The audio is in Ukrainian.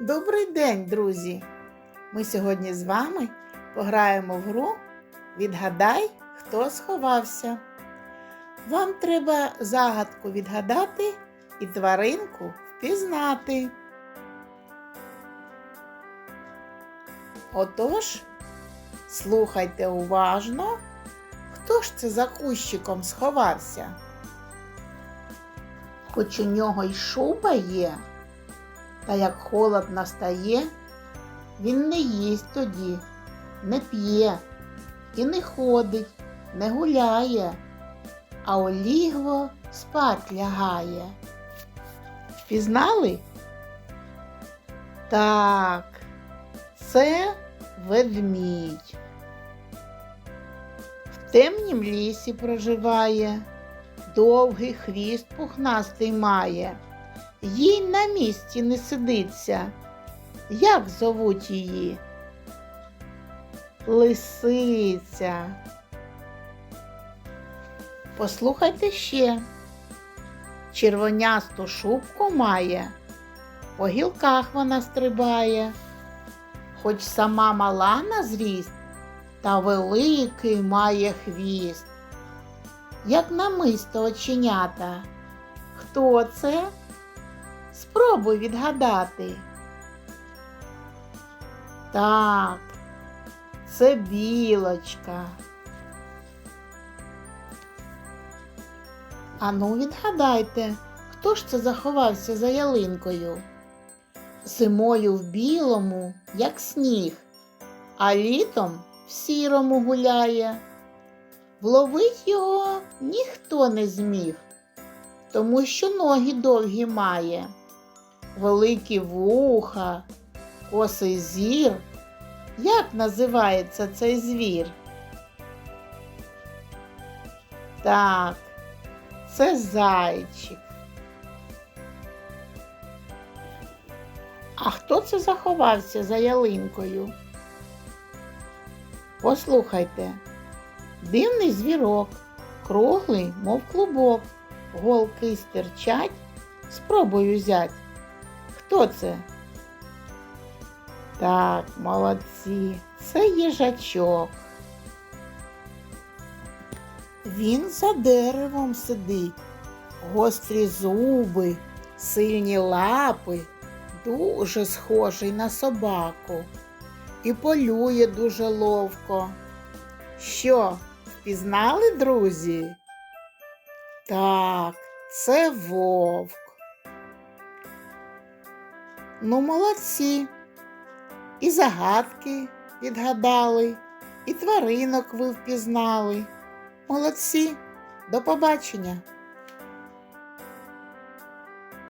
Добрий день, друзі! Ми сьогодні з вами пограємо в гру Відгадай, хто сховався. Вам треба загадку відгадати і тваринку впізнати. Отож, слухайте уважно, хто ж це за кущиком сховався? Хоч у нього й шуба є. Та як холод настає, він не їсть тоді, не п'є і не ходить, не гуляє, а у лігво спать лягає. Впізнали? Так, це ведмідь. В темнім лісі проживає, довгий хвіст пухнастий має їй на місці не сидиться. Як зовуть її? Лисиця. Послухайте ще. Червонясту шубку має, по гілках вона стрибає, хоч сама мала на зріст, та великий має хвіст. Як намисто оченята. Хто це? Спробуй відгадати. Так, це білочка. Ану, відгадайте, хто ж це заховався за ялинкою? Зимою в білому, як сніг, а літом в сірому гуляє. Вловить його ніхто не зміг, тому що ноги довгі має великі вуха, косий зір. Як називається цей звір? Так, це зайчик. А хто це заховався за ялинкою? Послухайте, дивний звірок, круглий, мов клубок, голки стирчать, спробуй взять. Хто це? Так, молодці, це їжачок. Він за деревом сидить, гострі зуби, сильні лапи, дуже схожий на собаку і полює дуже ловко. Що, впізнали, друзі? Так, це вовк. Ну, молодці. І загадки відгадали, і тваринок ви впізнали. Молодці. До побачення.